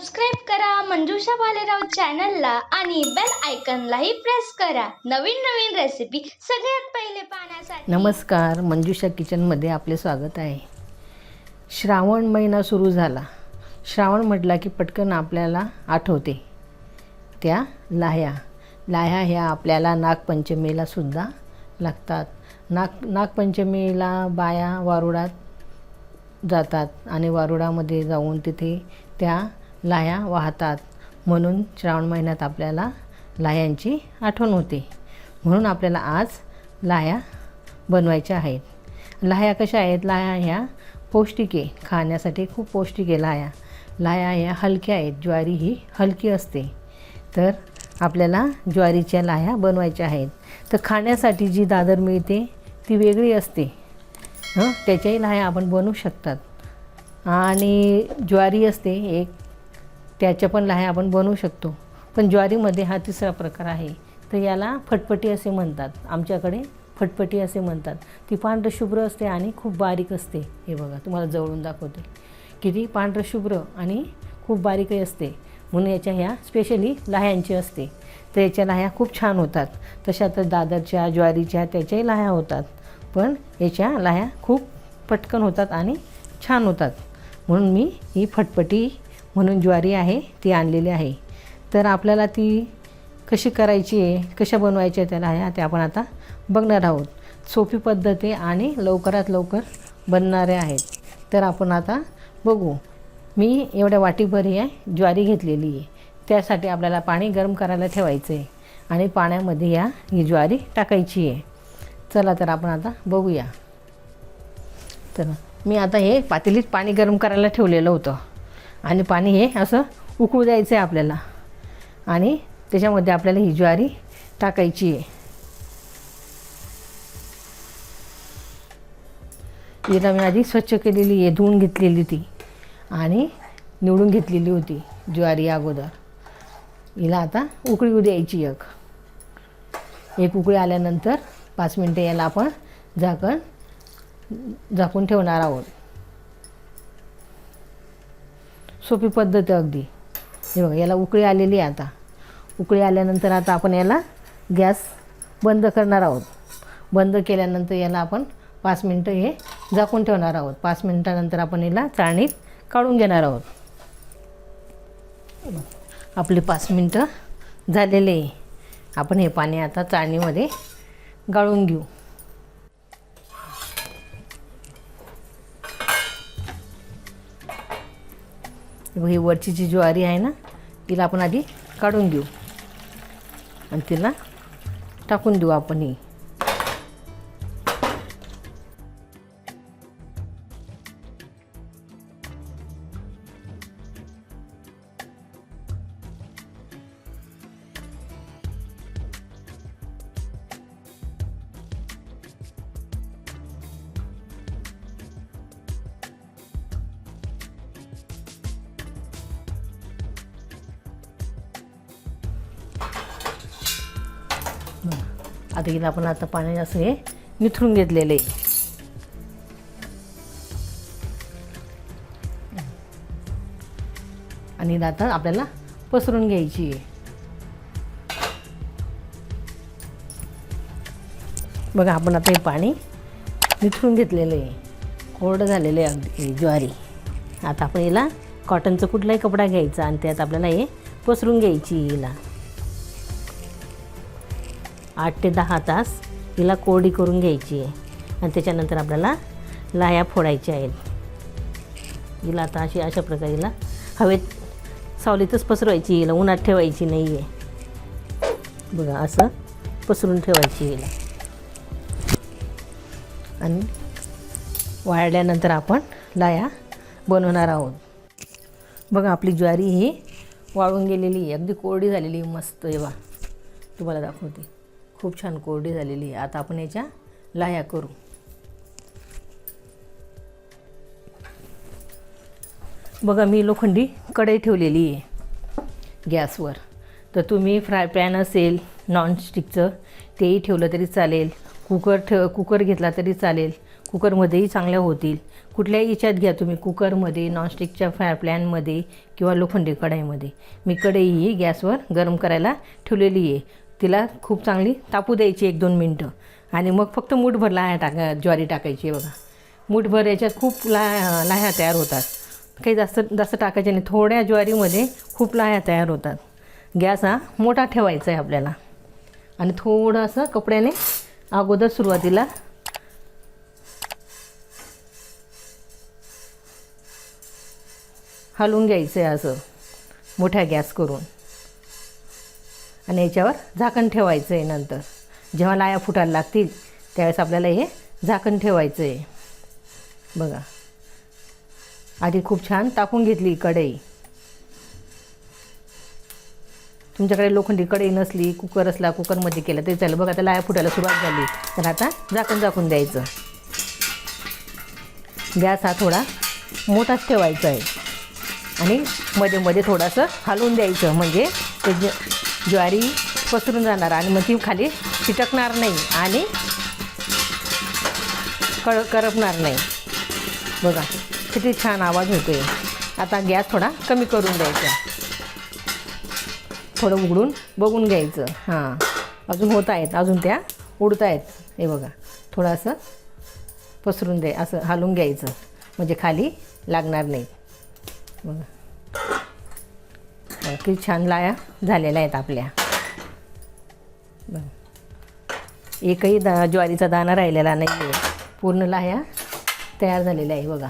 Subscribe करा मंजुषा भालेराव चॅनलला आणि बेल आयकनलाही प्रेस करा. नवीन नवीन रेसिपी सगळ्यात पहिले पाहण्यासाठी. नमस्कार मंजुषा किचनमध्ये आपले स्वागत आहे. श्रावण महिना सुरू झाला. श्रावण म्हटला की पटकन आपल्याला आठवते. त्या लाह्या. लाह्या ह्या आपल्याला नागपंचमीला सुद्धा लागतात. नाग नागपंचमीला बाया वारुळात जातात आणि वारुळामध्ये जाऊन तिथे त्या लाया वाहतात. म्हणून श्रावण महिन्यात आपल्याला लाह्यांची आठवण होते. म्हणून आपल्याला आज लाह्या बनवायच्या आहेत. लाह्या कशा आहेत? लाया ह्या पौष्टिक. आहे खाण्यासाठी खूप पौष्टिक आहे लाह्या. लाह्या ह्या हलक्या आहेत. ज्वारी ही हलकी असते. तर आपल्याला ज्वारीच्या लाह्या बनवायच्या आहेत. तर खाण्यासाठी जी दादर मिळते ती वेगळी असते. हं? त्याच्याही लाह्या आपण बनवू शकतात. आणि ज्वारी असते एक त्याच्या पण लाह्या आपण बनवू शकतो. पण ज्वारीमध्ये हा तिसरा प्रकार आहे. तर याला फटफटी असे म्हणतात. आमच्याकडे फटफटी असे म्हणतात. ती पांढरशुभ्र असते आणि खूप बारीक असते. हे बघा तुम्हाला जवळून दाखवते. किती? पांढरशुभ्र आणि खूप बारीकही असते. म्हणून याच्या ह्या स्पेशली लाह्यांची असते. तर याच्या लाह्या खूप छान होतात. तशा तर दादरच्या ज्वारीच्या त्याच्याही लाह्या होतात. पण याच्या लाह्या खूप पटकन होतात आणि छान होतात. म्हणून मी ही फटफटी म्हणून ज्वारी आहे ती आणलेली आहे. तर आपल्याला ती कशी करायची आहे कशा बनवायच्या त्याला ह्या ते आपण आता बघणार आहोत. सोपी पद्धत आहे आणि लवकरात लवकर बनणाऱ्या आहेत. तर आपण आता बघू. मी एवढ्या वाटीभर ही आहे ज्वारी घेतलेली आहे. त्यासाठी आपल्याला पाणी गरम करायला ठेवायचं आहे आणि पाण्यामध्ये या ही ज्वारी टाकायची आहे. चला तर आपण आता बघूया. तर मी आता हे पातेलीत पाणी गरम करायला ठेवलेलं होतं. आणि पाणी हे असं उकळू द्यायचं आहे आपल्याला. आणि त्याच्यामध्ये आपल्याला ही ज्वारी टाकायची आहे. हिला मी आधी स्वच्छ केलेली आहे धुवून घेतलेली ती. आणि निवडून घेतलेली होती ज्वारी अगोदर. हिला आता उकळी द्यायची एक. एक उकळी आल्यानंतर पाच मिनटं याला आपण झाकण झाकून ठेवणार आहोत. सोपी पद्धत आहे अगदी. हे बघा याला उकळी आलेली आहे आता. उकळी आल्यानंतर आता आपण याला गॅस बंद करणार आहोत. बंद केल्यानंतर याला आपण पाच मिनटं हे झाकून ठेवणार आहोत. पाच मिनटानंतर आपण याला चाळणीत काढून घेणार आहोत. आपले पाच मिनटं झालेले आहे. आपण हे पाणी आता चाळणीमध्ये गाळून घेऊ. ही वरची जी ज्वारी आहे ना तिला आपण आधी काढून घेऊ. आणि तिला टाकून देऊ आपण ही. आता आपण आता पाणी असं हे निथळून घेतलेलं आहे. आणि आता आपल्याला पसरून घ्यायची आहे. बघा आपण आता हे पाणी निथळून घेतलेलं आहे. कोरडं झालेलं आहे अगदी ज्वारी. आता आपण हिला कॉटनचा कुठलाही कपडा घ्यायचा आणि त्यात आपल्याला हे पसरून घ्यायची हिला. आठ ते दहा तास हिला कोरडी करून घ्यायची आहे. आणि त्याच्यानंतर आपल्याला लाह्या फोडायच्या आहेत. हिला आता अशी अशा प्रकारे हिला हवेत सावलीतच पसरवायची हिला उन्हात ठेवायची नाही आहे बघा असं पसरून ठेवायची हिला. आणि वाळल्यानंतर आपण लाया बनवणार आहोत. बघा आपली ज्वारी ही वाळून गेलेली आहे. अगदी कोरडी झालेली आहे. मस्त एव्हा तुम्हाला दाखवते. खूप छान कोरडी झालेली आहे. आता आपण याच्या लाह्या करू. बघा मी लोखंडी कढई ठेवलेली आहे गॅसवर. तर तुम्ही फ्राय पॅन असेल नॉनस्टिकचं तेही ठेवलं तरी चालेल. कुकर ठेव कुकर घेतला तरी चालेल. कुकरमध्येही चांगल्या होतील. कुठल्याही याच्यात घ्या तुम्ही कुकरमध्ये नॉनस्टिकच्या फ्राय पॅनमध्ये किंवा लोखंडी कढाईमध्ये. मी कढई ही गॅसवर गरम करायला ठेवलेली आहे. तिला खूप चांगली तापू द्यायची एक दोन मिनटं. आणि मग फक्त मूठभर लाह्या टाका ज्वारी टाकायची आहे बघा. मूठभर याच्यात खूप ला लाह्या तयार होतात. काही जास्त जास्त टाकायचे नाही. थोड्या ज्वारीमध्ये खूप लाह्या तयार होतात. गॅस हा मोठा ठेवायचा आहे आपल्याला. आणि थोडंसं कपड्याने अगोदर सुरुवातीला हलवून घ्यायचं आहे असं मोठ्या गॅस करून. आणि याच्यावर झाकण ठेवायचं आहे नंतर. जेव्हा लाया फुटायला लागतील त्यावेळेस आपल्याला हे झाकण ठेवायचं आहे बघा. आधी खूप छान टाकून घेतली कढई. तुमच्याकडे लोखंडी कढई नसली कुकर असला कुकरमध्ये केलं तरी चालेल. बघा आता लाया फुटायला सुरुवात झाली. तर आता झाकण झाकून द्यायचं. गॅस हा थोडा मोठाच ठेवायचा आहे. आणि मध्ये मध्ये थोडंसं हलवून द्यायचं. म्हणजे ते ज्वारी पसरून जाणार आणि मग ती खाली चिटकणार नाही आणि कळ करपणार नाही. बघा किती छान आवाज होतो आहे आता गॅस थोडा कमी करून द्यायचा. थोडं उघडून बघून घ्यायचं. हां अजून होत आहेत अजून त्या उडत आहेत. हे बघा थोडं असं पसरून द्या असं हलवून घ्यायचं. म्हणजे खाली लागणार नाही. बघा. की छान लाया झालेल्या आहेत आपल्या. एकही दा ज्वारीचा दाणा राहिलेला नाही आहे पूर्ण लाह्या तयार झालेल्या आहे बघा.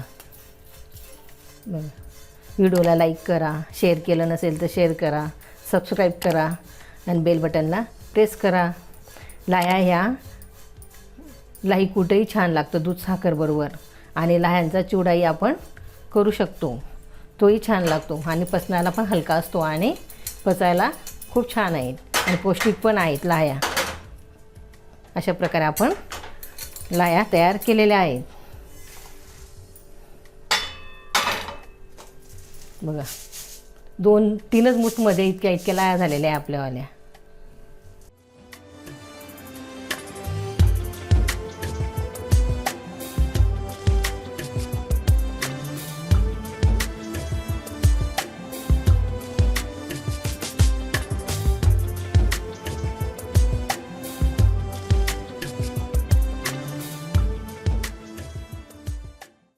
बघा व्हिडिओला लाईक करा शेअर केलं नसेल तर शेअर करा सबस्क्राईब करा आणि बेल बटनला प्रेस करा. लाया ह्या लाही कुठेही छान लागतं दूध साखरबरोबर आणि लाह्यांचा चिवडाही आपण करू शकतो. तोही छान लागतो आणि पचनाला पण हलका असतो आणि पचायला खूप छान आहेत आणि पौष्टिक पण आहेत लाया. अशा प्रकारे आपण लाया तयार केलेल्या आहेत. बघा. दोन तीनच मुठमध्ये इतक्या इतक्या लाया झालेल्या आहे आपल्यावाल्या.